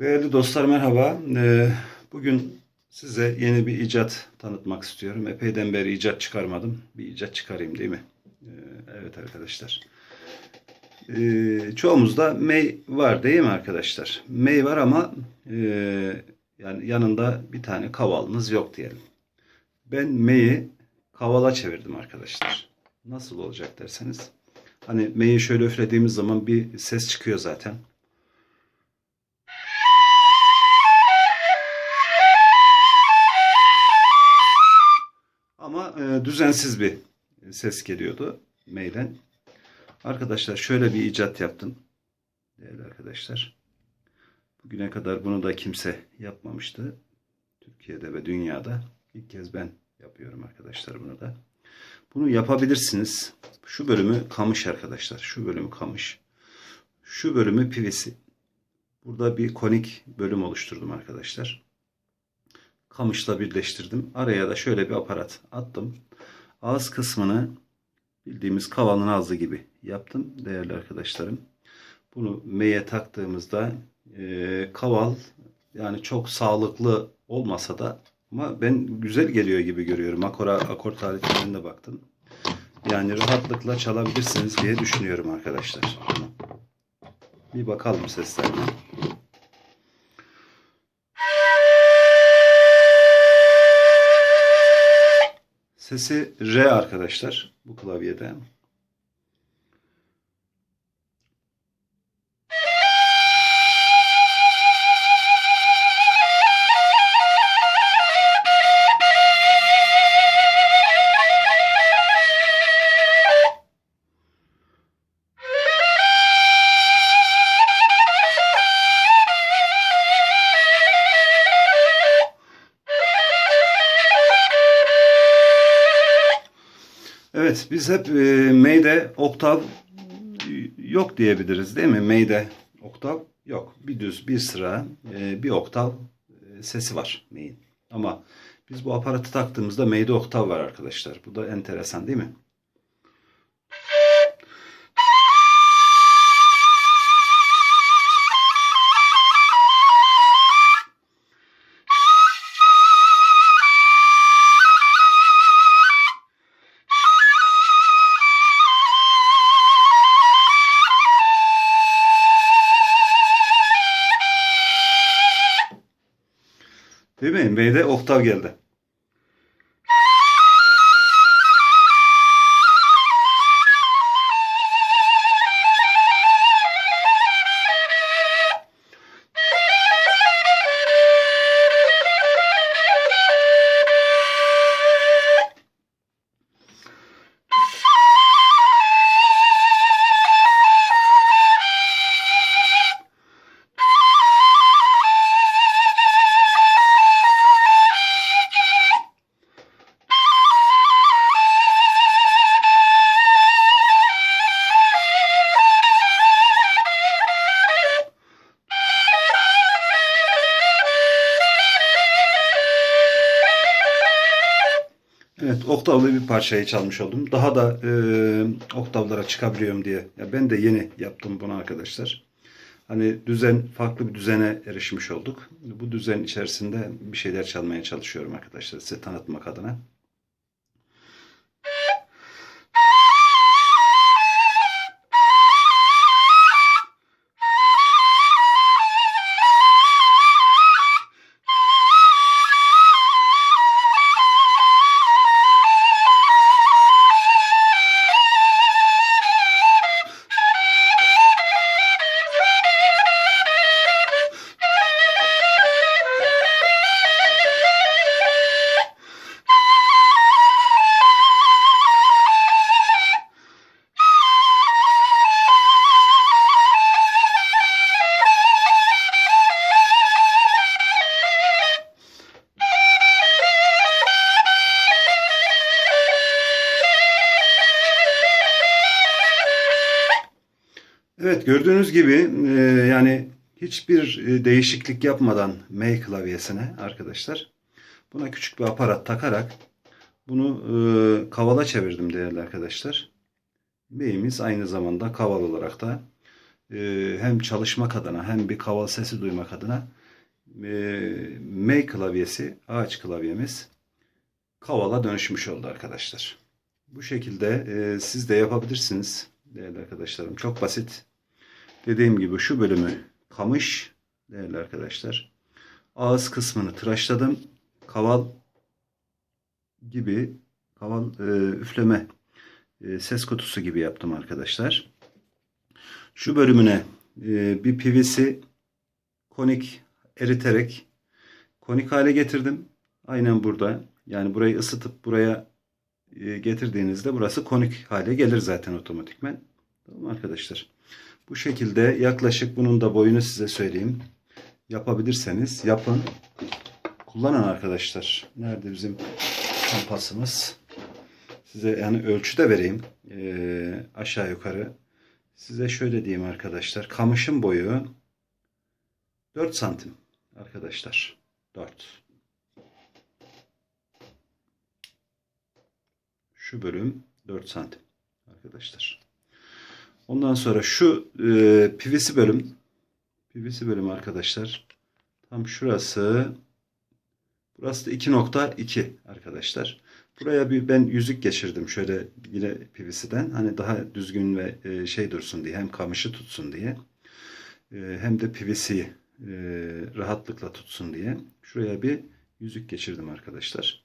Değerli dostlar merhaba. Ee, Bugün size yeni bir icat tanıtmak istiyorum. Epeyden beri icat çıkarmadım. Bir icat çıkarayım değil mi? Ee, Evet arkadaşlar. Ee, Çoğumuzda May var değil mi arkadaşlar? May var ama e, yani yanında bir tane kavalımız yok diyelim. Ben May'i kavala çevirdim arkadaşlar. Nasıl olacak derseniz. Hani May'i şöyle üflediğimiz zaman bir ses çıkıyor zaten. Düzensiz bir ses geliyordu May'den. Arkadaşlar şöyle bir icat yaptım. Değerli arkadaşlar. Bugüne kadar bunu da kimse yapmamıştı. Türkiye'de ve dünyada. ilk kez ben yapıyorum arkadaşlar bunu da. Bunu yapabilirsiniz. Şu bölümü kamış arkadaşlar. Şu bölümü kamış. Şu bölümü pivisi. Burada bir konik bölüm oluşturdum arkadaşlar. Kamışla birleştirdim. Araya da şöyle bir aparat attım. Ağız kısmını bildiğimiz kavalın ağzı gibi yaptım değerli arkadaşlarım. Bunu meye taktığımızda e, kaval yani çok sağlıklı olmasa da ama ben güzel geliyor gibi görüyorum. Akora, akor tariflerine baktım. Yani rahatlıkla çalabilirsiniz diye düşünüyorum arkadaşlar. Bir bakalım seslerine. Sesi R arkadaşlar bu klavyede. Evet biz hep e, May'de oktav yok diyebiliriz değil mi? May'de oktav yok. Bir düz bir sıra e, bir oktav e, sesi var May'in. Ama biz bu aparatı taktığımızda May'de oktav var arkadaşlar. Bu da enteresan değil mi? Mi? May'de oktav geldi. Oktavlı bir parçayı çalmış oldum. Daha da e, oktavlara çıkabiliyorum diye. Ya ben de yeni yaptım bunu arkadaşlar. Hani düzen, farklı bir düzene erişmiş olduk. Bu düzen içerisinde bir şeyler çalmaya çalışıyorum arkadaşlar size tanıtmak adına. Gördüğünüz gibi e, yani hiçbir e, değişiklik yapmadan May klavyesine arkadaşlar buna küçük bir aparat takarak bunu e, kavala çevirdim değerli arkadaşlar. May'imiz aynı zamanda kaval olarak da e, hem çalışmak adına hem bir kaval sesi duymak adına e, M klavyesi, ağaç klavyemiz kavala dönüşmüş oldu arkadaşlar. Bu şekilde e, siz de yapabilirsiniz değerli arkadaşlarım. Çok basit. Dediğim gibi şu bölümü kamış değerli arkadaşlar. Ağız kısmını tıraşladım. Kaval gibi kaval e, üfleme e, ses kutusu gibi yaptım arkadaşlar. Şu bölümüne e, bir PVC konik eriterek konik hale getirdim. Aynen burada. Yani burayı ısıtıp buraya e, getirdiğinizde burası konik hale gelir zaten otomatikmen. Tamam arkadaşlar. Bu şekilde yaklaşık bunun da boyunu size söyleyeyim. Yapabilirseniz yapın. Kullanın arkadaşlar. Nerede bizim kompasımız? Size yani ölçü de vereyim. Ee, aşağı yukarı. Size şöyle diyeyim arkadaşlar. Kamışın boyu 4 santim arkadaşlar. 4. Şu bölüm 4 santim arkadaşlar. Ondan sonra şu e, PVC bölüm PVC bölüm arkadaşlar. Tam şurası burası da 2.2 arkadaşlar. Buraya bir ben yüzük geçirdim şöyle yine PVC'den. Hani daha düzgün ve e, şey dursun diye hem kamışı tutsun diye. E, hem de PVC'yi e, rahatlıkla tutsun diye. Şuraya bir yüzük geçirdim arkadaşlar.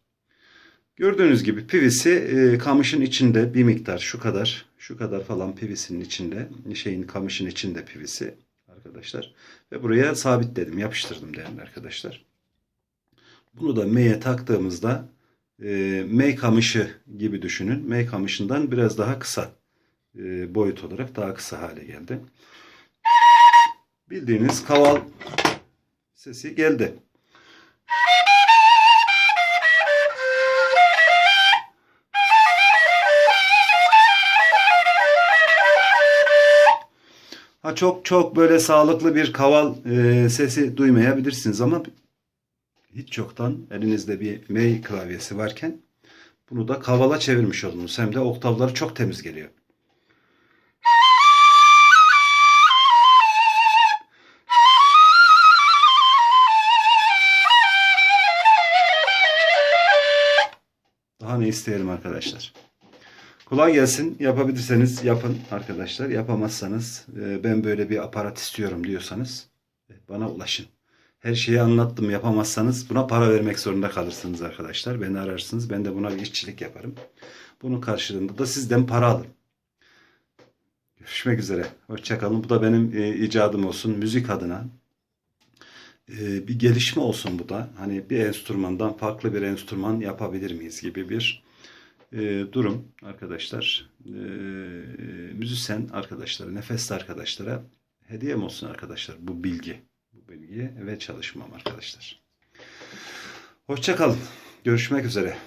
Gördüğünüz gibi PVC e, kamışın içinde bir miktar şu kadar şu kadar falan PVC'nin içinde şeyin kamışın içinde PVC arkadaşlar. Ve buraya sabitledim yapıştırdım değerli arkadaşlar. Bunu da M'ye taktığımızda e, M kamışı gibi düşünün. M kamışından biraz daha kısa e, boyut olarak daha kısa hale geldi. Bildiğiniz kaval sesi geldi. Çok çok böyle sağlıklı bir kaval e, sesi duymayabilirsiniz ama hiç yoktan elinizde bir M klavyesi varken bunu da kavala çevirmiş oldunuz. Hem de oktavları çok temiz geliyor. Daha ne isteyelim arkadaşlar. Kolay gelsin. Yapabilirseniz yapın arkadaşlar. Yapamazsanız e, ben böyle bir aparat istiyorum diyorsanız e, bana ulaşın. Her şeyi anlattım. Yapamazsanız buna para vermek zorunda kalırsınız arkadaşlar. Beni ararsınız. Ben de buna bir işçilik yaparım. Bunun karşılığında da sizden para alırım. Görüşmek üzere. Hoşçakalın. Bu da benim e, icadım olsun. Müzik adına. Bir gelişme olsun bu da. Hani bir enstrümandan farklı bir enstrüman yapabilir miyiz gibi bir e, durum arkadaşlar. E, müzisyen arkadaşlara, nefesli arkadaşlara hediyem olsun arkadaşlar bu bilgi. Bu bilgi ve çalışmam arkadaşlar. Hoşçakalın. Görüşmek üzere.